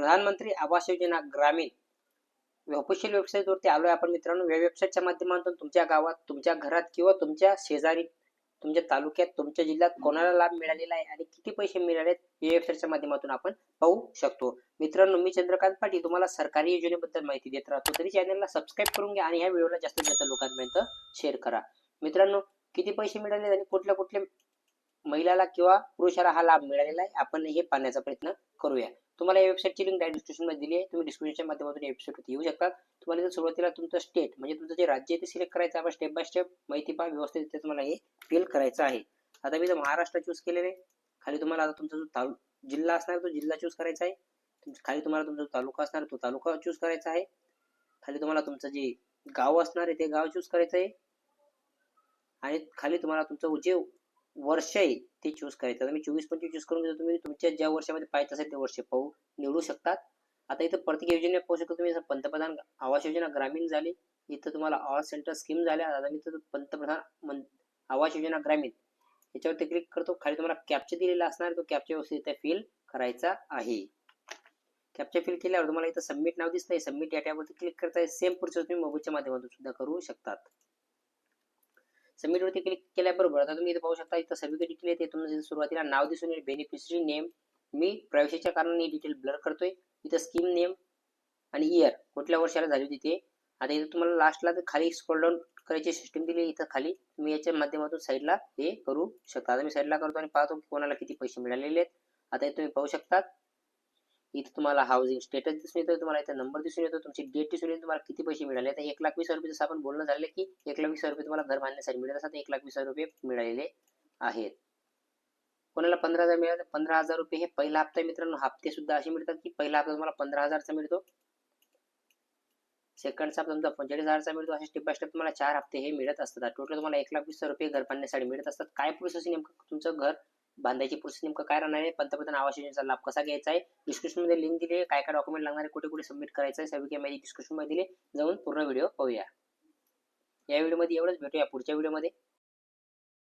प्रधानमंत्री आवास योजना ग्रामीण. ऑफिशियल वेबसाईटवरती आलोय आपण मित्रांनो. या वेबसाईटच्या माध्यमातून तुमच्या गावात तुमच्या घरात किंवा तुमच्या शेजारी तुमच्या तालुक्यात तुमच्या जिल्ह्यात कोणाला लाभ मिळालेला आहे आणि किती पैसे मिळाले या वेबसाईटच्या माध्यमातून आपण पाहू शकतो. मित्रांनो मी चंद्रकांत पाटील तुम्हाला सरकारी योजनेबद्दल माहिती देत राहतो. तरी चॅनलला सबस्क्राईब करून घ्या आणि ह्या व्हिडिओला जास्तीत जास्त लोकांपर्यंत शेअर करा. मित्रांनो किती पैसे मिळाले आणि कुठल्या कुठल्या महिलाला किंवा पुरुषाला हा लाभ मिळालेला आहे? आपण हे पाहण्याचा प्रयत्न करूया. तुम्हाला या वेबसाईटची लिंक डायरेक्ट डिस्क्रिप्शन दिली आहे. तुम्ही डिस्क्रिप्शनच्या माध्यमातून या वेबसाईटवरती येऊ शकता. तुम्हाला जर सुरुवातीला तुमचं स्टेट म्हणजे तुमचं जे राज्य आहे ते सिलेक्ट करायचं आहे आपण स्टेप बाय स्टेप माहिती पहा व्यवस्थित इथे तुम्हाला हे फिल करायचं आहे. आता मी जर महाराष्ट्र चूज केलेले आहे. खाली तुम्हाला आता तुमचा जो तालु जिल्हा असणार तो जिल्हा चूज करायचा आहे. खाली तुम्हाला तुमचा जो तालुका असणार तो तालुका चूज करायचा आहे. खाली तुम्हाला तुमचं जे गाव असणार आहे ते गाव चूज करायचं आहे. आणि खाली तुम्हाला तुमचं जे वर्ष आहे ते चूज करायचं. आता मी चोवीस पंचवीस चूज करून घेतो. तुम्ही तुमच्या ज्या वर्षामध्ये पाहिजे असेल ते वर्ष पाहू निवडू शकतात. आता इथं प्रत्येक योजना पाहू शकतो तुम्ही पंतप्रधान आवास योजना ग्रामीण झाली इथं तुम्हाला आवास सेंटर स्कीम झाल्या. आता मी इथं पंतप्रधान आवास योजना ग्रामीण याच्यावरती क्लिक करतो. खाली तुम्हाला कॅप्चा दिलेला असणार तो कॅप्चा व्यवस्थित इथे फिल करायचा आहे. कॅप्चा फिल केल्यावर तुम्हाला इथं सबमिट नाव दिसतंय. सबमिट या टॅबवरती क्लिक करताय. सेम प्रोसेस तुम्ही मोबाईलच्या माध्यमातून सुद्धा करू शकतात. सबमिट वरती क्लिक केल्याबरोबर आता तुम्ही इथे पाहू शकता इथं सर्व डिटेल येते तुम्हाला सुरुवातीला नाव दिसून येईल बेनिफिशरी नेम मी प्रायव्हसीच्या कारणाने डिटेल ब्लर करतोय. इथं स्कीम नेम आणि इयर कुठल्या वर्षाला झाली होती ते. आता इथं तुम्हाला लास्टला खाली स्क्रोल डाऊन करायची सिस्टीम दिली इथं खाली तुम्ही याच्या माध्यमातून साईडला हे करू शकता. आता मी साईडला करतो आणि पाहतो की कोणाला किती पैसे मिळालेले आहेत. आता तुम्ही पाहू शकता इथे तुम्हाला हाऊसिंग स्टेटस दिसून येतो तुम्हाला इथे नंबर दिसून येतो तुमची डेट दिसून येतो तुम्हाला किती पैसे मिळाले? तर एक लाख वीस रुपये जसं आपण बोलणं झालं की एक लाख वीस रुपये तुम्हाला घर बांधण्यासाठी मिळत असतात एक लाख वीस रुपये मिळालेले आहेत. कोणाला पंधरा हजार मिळाले? पंधरा हजार रुपये हे पहिला हप्ता मित्रांनो. हप्ते सुद्धा असे मिळतात की पहिला हप्ता तुम्हाला पंधरा हजारचा मिळतो. सेकंडचा हप्ता तुमचा पंचेचाळीस हजारचा मिळतो. असे स्टेप बाय स्टेप तुम्हाला चार हप्ते हे मिळत असतात. टोटल तुम्हाला एक लाख वीस रुपये घर बांधण्यासाठी मिळत असतात. काय प्रोसेस नेमकं? तुमचं घर बांधायची प्रोसेस नेमकं काय राहणार आहे? पंतप्रधान आवास योजनेचा लाभ कसा घ्यायचा आहे? डिस्क्रिप्शनमध्ये लिंक दिली काय काय डॉक्युमेंट लागणार आहे? कुठे कुठे सबमिट करायचं आहे? सगळी काही माहिती डिस्क्रिप्शनमध्ये दिली जाऊन पूर्ण व्हिडिओ पाहूया या व्हिडिओमध्ये एवढंच. भेटूया पुढच्या व्हिडिओमध्ये